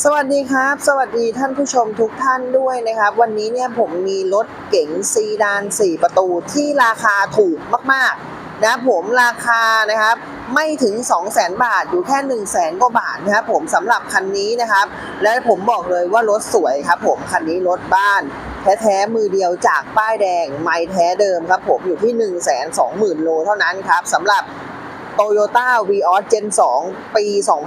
สวัสดีครับ สวัสดีท่านผู้ชมทุกท่านด้วยนะครับ วันนี้เนี่ยผมมีรถเก๋งซีดาน 4 ประตูที่ราคาถูกมากๆนะผมราคานะครับไม่ถึง 2 0 0 0 0 0บาทอยู่แค่ 1 0 0 0 0แกว่าบาทนะครับผมสำหรับคันนี้นะครับ และผมบอกเลยว่ารถสวยครับผมคันนี้รถบ้าน แท้ๆมือเดียวจากป้ายแดง ไม่แท้เดิมครับผมอยู่ที่ 1 2 0 0 0 0โลเท่านั้นครับสำหรับ Toyota Vios Gen 2ปี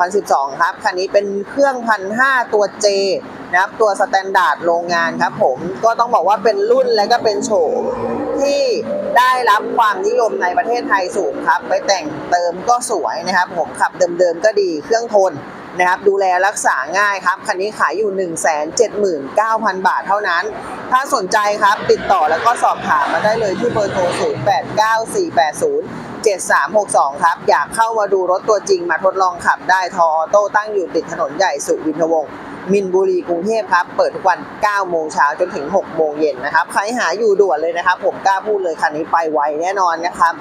2012 ครับ คันนี้เป็นเครื่องพันห้าตัว J นะครับ ตัวสแตนดาร์ดโรงงานครับผม ก็ต้องบอกว่าเป็นรุ่นและก็เป็นโฉมที่ได้รับความนิยมในประเทศไทยสูงครับ ไปแต่งเติมก็สวยนะครับ ผมขับเดิมๆก็ดีเครื่องทนนะครับดูแลรักษาง่ายครับคันนี้ขายอยู่ 179,000 บาทเท่านั้น ถ้าสนใจครับติดต่อแล้วก็สอบถามมาได้เลยที่เบอร์โทร 089480 7362 ครับ อยากเข้ามาดูรถตัวจริงมาทดลองขับได้ทออโต้ตั้งอยู่ติดถนนใหญ่สุวินทวงศ์มินบุรีกรุงเทพครับ เปิดทุกวัน 9 โมงเช้าจนถึง 6 โมงเย็นนะครับ ใครหาอยู่ด่วนเลยนะครับ ผมกล้าพูดเลยคันนี้ไปไวแน่นอนนะครับ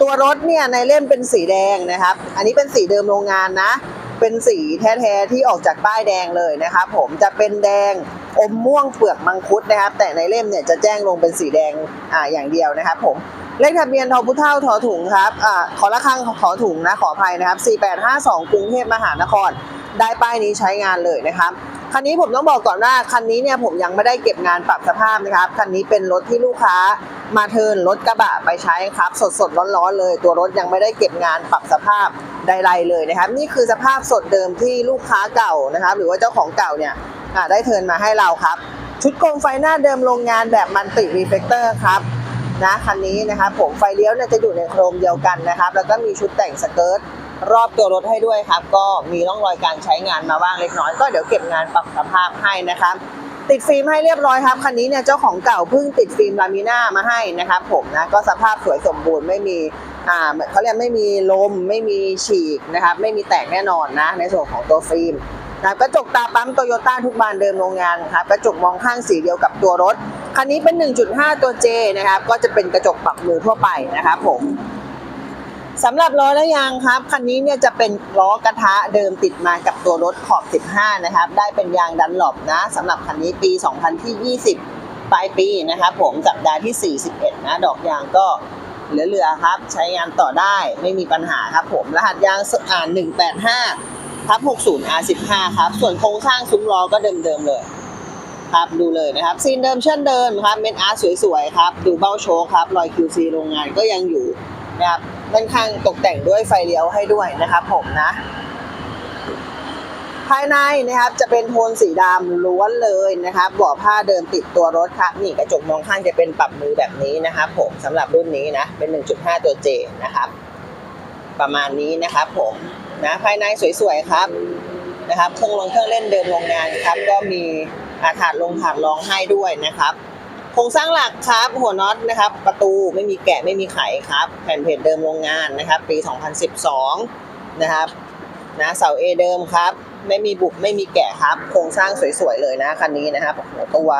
ตัวรถเนี่ยในเล่มเป็นสีแดงนะครับ อันนี้เป็นสีเดิมโรงงานนะ เป็นสีแท้ๆที่ออกจากป้ายแดงเลยนะครับ ผมจะเป็นแดงอมม่วงเปลือกมังคุดนะครับ แต่ในเล่มเนี่ยจะแจ้งลงเป็นสีแดงอ่าอย่างเดียวนะครับ ผม เลขทะเบียนทอพุเท่าทอถุงครับอ่าขอละครังขอถุงนะขออภัยนะครับ 4852 กรุงเทพมหานคร ได้ป้ายนี้ใช้งานเลยนะครับคันนี้ผมต้องบอกก่อนว่าคันนี้เนี่ยผมยังไม่ได้เก็บงานปรับสภาพนะครับคันนี้เป็นรถที่ลูกค้ามาเทิร์นรถกระบะไปใช้ครับ สดสดร้อนๆเลย ตัวรถยังไม่ได้เก็บงานปรับสภาพใดๆเลยนะครับ นี่คือสภาพสดเดิมที่ลูกค้าเก่านะครับ หรือว่าเจ้าของเก่าเนี่ยได้เทิร์นมาให้เราครับ ชุดโคมไฟหน้าเดิมโรงงานแบบมันติรีเฟกเตอร์ครับ นะคันนี้นะครับผมไฟเลี้ยวเนี่ยจะอยู่ในโครงเดียวกันนะครับ แล้วก็มีชุดแต่งสเกิร์ตรอบตัวรถให้ด้วยครับ ก็มีร่องรอยการใช้งานมาบ้างเล็กน้อย ก็เดี๋ยวเก็บงานปรับสภาพให้นะครับ ติดฟิล์มให้เรียบร้อยครับคันนี้เนี่ยเจ้าของเก่าเพิ่งติดฟิล์มลามิน่ามาให้นะครับ ผมนะก็สภาพสวยสมบูรณ์ไม่มีอ่าเขาเรียกไม่มีลมไม่มีฉีกนะครับ ไม่มีแตกแน่นอนนะ ในส่วนของตัวฟิล์มนะกระจกตาปั๊มโตโยต้าทุกบานเดิมโรงงานครับกระจกมองข้างสีเดียวกับตัวรถ คันนี้เป็น 1.5 ตัว J นะครับ ก็จะเป็นกระจกปรับมือทั่วไปนะครับผมสำหรับล้อและยางครับ คันนี้เนี่ยจะเป็นล้อกระทะเดิมติดมากับตัวรถขอบ 15 นะครับ ได้เป็นยางดันหลบนะสำหรับคันนี้ปี 2020 ปลายปีนะครับผมสัปดาห์ที่ 41 นะ ดอกยางก็เหลือๆครับ ใช้งานต่อได้ไม่มีปัญหาครับผม รหัสยางอ่า185ทับ60 R15 ครับ ส่วนโครงสร้างซุ้มล้อก็เดิมๆเลย ครับดูเลยนะครับซีนเดิมเช่นเดิมครับเม็ดอาร์สวยๆครับดูเบ้าโชว์ครับรอย QC โรงงานก็ยังอยู่นะครับด้านข้างตกแต่งด้วยไฟเลี้ยวให้ด้วยนะครับผมนะ ภายในนะครับจะเป็นโทนสีดำล้วนเลยนะครับเบาะผ้าเดิมติดตัวรถครับนี่กระจกมองข้างจะเป็นปรับมือแบบนี้นะครับผมสำหรับรุ่นนี้นะเป็น 1.5 ตัว J นะครับ ประมาณนี้นะครับผมนะภายในสวยๆครับนะครับเครื่องลงเครื่องเล่นเดิมโรงงานครับก็มี อาถาดลงถาดรองให้ด้วยนะครับโครงสร้างหลักครับ หัวน็อตนะครับ ประตูไม่มีแกะไม่มีไขครับ แผ่นเพจเดิมโรงงานนะครับ ปี 2012 นะครับนะเสาเอเดิมครับ ไม่มีบุบไม่มีแกะครับ โครงสร้างสวยๆเลยนะคันนี้นะครับหัวตัว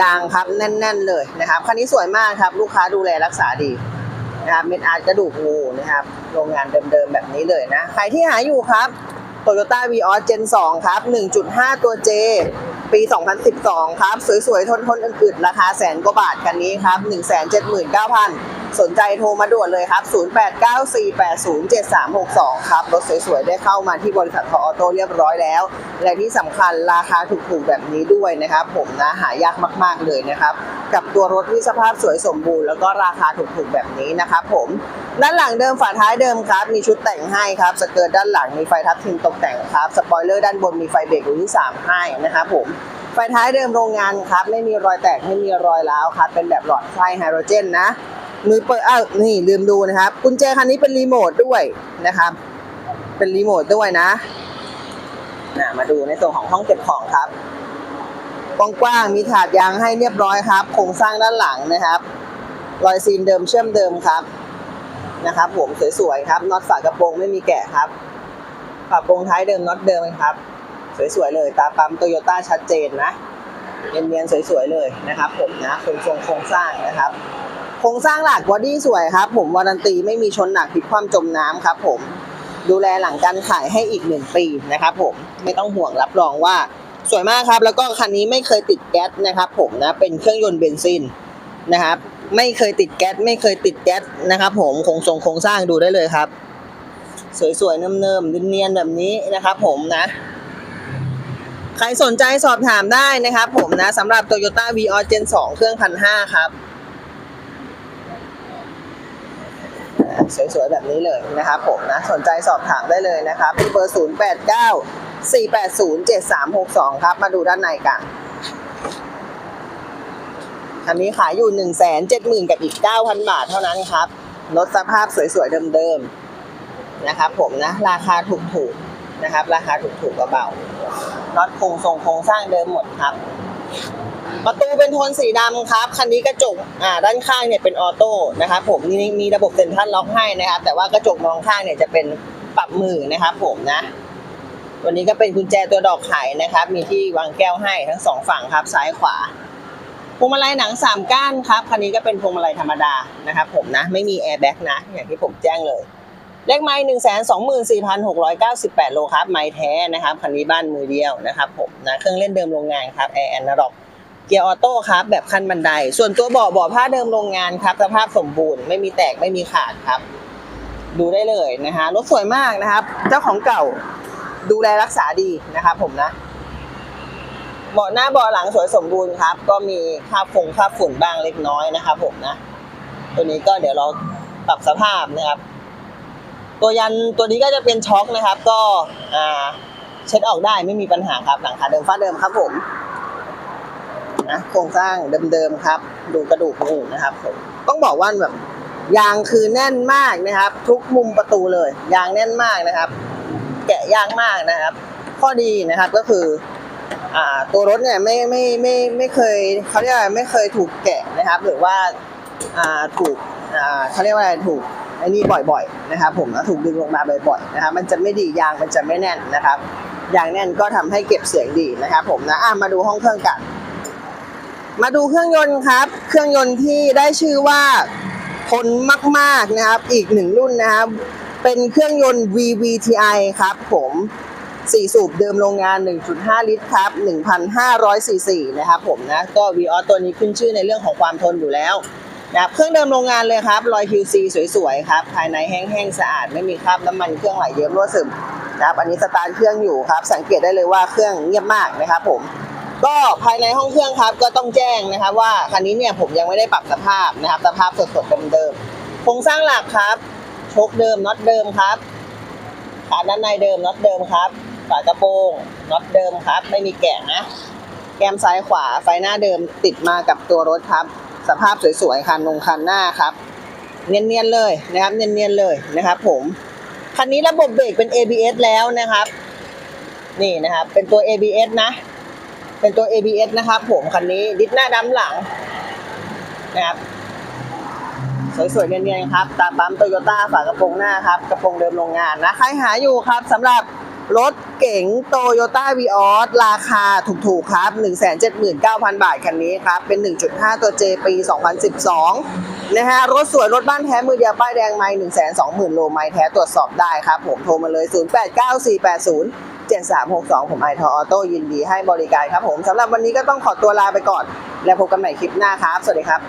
ยางครับแน่น ๆ เลยนะครับคันนี้สวยมากครับลูกค้าดูแลรักษาดีนะครับเม็ดอาร์ตกระดูกงูนะครับ โรงงานเดิมๆแบบนี้เลยนะ ใครที่หาอยู่ครับ Toyota Vios Gen 2 ครับ 1.5 ตัว J ปี 2012 ครับ สวยๆ ทนๆอึดๆราคาแสนกว่าบาทคันนี้ครับ 179,000 สนใจโทรมาด่วนเลยครับ 0894807362 ครับ รถสวยๆ ได้เข้ามาที่บริษัททออโต้เรียบร้อยแล้ว และที่สำคัญราคาถูกๆ แบบนี้ด้วยนะครับ ผมนะหายากมากๆเลยนะครับ กับตัวรถที่สภาพสวยสมบูรณ์แล้วก็ราคาถูกๆ แบบนี้นะครับผม ด้านหลังเดิมฝาท้ายเดิมครับ มีชุดแต่งให้ครับ สเกิร์ตด้านหลังมีไฟทับทิมตกแต่งครับ สปอยเลอร์ด้านบนมีไฟเบรกรุ่นที่3ให้นะครับผมไฟท้ายเดิมโรงงานครับ ไม่มีรอยแตกไม่มีรอยร้าวครับ เป็นแบบหลอดไฟไฮโดรเจนนะ มือเปิดอ้าวนี่ลืมดูนะครับ กุญแจคันนี้เป็นรีโมทด้วยนะครับ เป็นรีโมทด้วยนะนะมาดูในส่วนของห้องเก็บของครับกว้างๆมีถาดยางให้เรียบร้อยครับ โครงสร้างด้านหลังนะครับ รอยซีนเดิมเชื่อมเดิมครับนะครับ ผมสวยๆครับน็อตฝากระโปรงไม่มีแกะครับฝากระโปรงท้ายเดิมน็อตเดิมครับ สวยๆเลย ตาปั๊มโตโยต้าชัดเจนนะเนียนๆสวยๆเลยนะครับ ผมนะโครงทรงโครงสร้างนะครับ โครงสร้างหลักบอดี้สวยครับ ผมวารันตีไม่มีชนหนักผิดความจมน้ำครับผมดูแลหลังการขายให้อีกหนึ่งปีนะครับผมไม่ต้องห่วงรับรองว่าสวยมากครับ แล้วก็คันนี้ไม่เคยติดแก๊สนะครับผมนะเป็นเครื่องยนต์เบนซินนะครับไม่เคยติดแก๊สไม่เคยติดแก๊สนะครับผมโครงทรงโครงสร้างดูได้เลยครับ สวยๆเนิ่มๆเนียนๆแบบนี้นะครับผมนะ ใครสนใจสอบถามได้นะครับผมนะสำหรับ Toyota v ีออ Gen 2 เครื่องพันห้าครับอ่า สวยๆแบบนี้เลยนะครับผมนะสนใจสอบถามได้เลยนะครับที่เบอร์ 0 8 9 4 8 0 7 3 6 2 ครับ มาดูด้านในกันคันนี้ขายอยู่ 1 7 0 0 0 0 กับอีก 9,000 บาทเท่านั้นครับรถสภาพสวยๆเดิมๆนะครับผมนะ ราคาถูกๆนะครับ ราคาถูกๆเบาๆน็อตโครงทรงโครงสร้างเดิมหมดครับ ประตูเป็นโทนสีดำครับ คันนี้กระจกอ่าด้านข้างเนี่ยเป็นออโต้นะครับผมนี่มีระบบเซ็นทรัลล็อกให้นะครับ แต่ว่ากระจกมองข้างเนี่ยจะเป็นปรับมือนะครับผมนะวันนี้ก็เป็นกุญแจตัวดอกไขนะครับ มีที่วางแก้วให้ทั้งสองฝั่งครับซ้ายขวาพวงมาลัยหนังสามก้านครับคันนี้ก็เป็นพวงมาลัยธรรมดานะครับผมนะไม่มีแอร์แบ็กนะ อย่างที่ผมแจ้งเลย เลขไม้หนึ่งแสนสองหมื่นสี่พันหกร้อยเก้าสิบแปดโลครับไม้แท้นะครับคันนี้บ้านมือเดียวนะครับผมนะเครื่องเล่นเดิมโรงงานครับแอร์แอนนาร็อก เกียร์ออโต้ครับแบบคันบันได ส่วนตัวเบาะเบาะผ้าเดิมโรงงานครับสภาพสมบูรณ์ไม่มีแตกไม่มีขาดครับ ดูได้เลยนะฮะรถสวยมากนะครับ เจ้าของเก่าดูแลรักษาดีนะครับผมนะเบาะหน้าเบาะหลังสวยสมบูรณ์ครับ ก็มีคราบฟงคราบฝุ่นบ้างเล็กน้อยนะครับผมนะ ตัวนี้ก็เดี๋ยวเราปรับสภาพนะครับ ตัวยันตัวนี้ก็จะเป็นช็อคนะครับ ก็เช็ดออกได้ไม่มีปัญหาครับหลังคาเดิมฟ้าเดิมครับผม นะโครงสร้างเดิมๆครับ ดูกระดูกงูนะครับผมต้องบอกว่าแบบยางคือแน่นมากนะครับ ทุกมุมประตูเลย ยางแน่นมากนะครับ แกะยากมากนะครับ ข้อดีนะครับก็คืออ่าตัวรถเนี่ยไม่ไม่ไม่ไม่เคยเขาเรียกอะไรไม่เคยถูกแกะนะครับ หรือว่าอ่าถูกอ่าเขาเรียกว่าอะไรถูกไอ้นี่บ่อย ๆ นะครับ ผมแล้วถูกดึงลงมาบ่อยๆนะครับ มันจะไม่ดียางมันจะไม่แน่นนะครับยางแน่นก็ทำให้เก็บเสียงดีนะครับ ผมนะอะมาดูห้องเครื่องกัน มาดูเครื่องยนต์ครับ เครื่องยนต์ที่ได้ชื่อว่าทนมากๆนะครับ อีกหนึ่งรุ่นนะครับ เป็นเครื่องยนต์ VVTi ครับ ผมสี่สูบเดิมโรงงาน 1.5 ลิตรครับ1,500ซีซีนะครับผมนะ ก็ v ีออตัวนี้ขึ้นชื่อในเรื่องของความทนอยู่แล้วนะครับเครื่องเดิมโรงงานเลยครับรอย QC สวยๆครับภายในแห้งๆสะอาดไม่มีคราบน้ำมันเครื่องไหลเยิ้มรั่วซึมนะครับอันนี้สตาร์ทเครื่องอยู่ครับ สังเกตได้เลยว่าเครื่องเงียบมากนะครับผม ก็ภายในห้องเครื่องครับก็ต้องแจ้งนะครับว่าคันนี้เนี่ยผมยังไม่ได้ปรับสภาพนะครับสภาพสดๆเดิมๆโครงสร้างหลักครับโชคเดิมน็อตเดิมครับขาด้านในเดิมน็อตเดิมครับฝากระโปรงน็อตเดิมครับ ไม่มีแกะนะแก้มซ้ายขวาไฟหน้าเดิมติดมากับตัวรถครับ สภาพสวยๆคันนงคันหน้าครับ เนียนๆเลยนะครับ เนียนๆเลยนะครับ ผมคันนี้ระบบเบรกเป็น ABS แล้วนะครับ นี่นะครับ เป็นตัว ABS นะ เป็นตัว ABS นะครับผมคันนี้ดิสหน้าดำหลังนะครับสวยๆเนียนๆครับตาปั๊มโตโยต้าฝากระโปรงหน้าครับกระโปรงเดิมโรงงานนะใครหาอยู่ครับสำหรับรถเก๋งโตโยต้าวีออสราคาถูกๆครับ 179,000 บาทคันนี้ครับ เป็น 1.5 ตัว J ปี 2012 นะฮะ รถสวยรถบ้านแท้มือเดียวป้ายแดงไม่120,000 โลไม่แท้ตรวจสอบได้ครับ ผมโทรมาเลย 089480 7362 ผมไอทอออโต้ยินดีให้บริการครับผมสำหรับวันนี้ก็ต้องขอตัวลาไปก่อน แล้วพบกันใหม่คลิปหน้าครับ สวัสดีครับ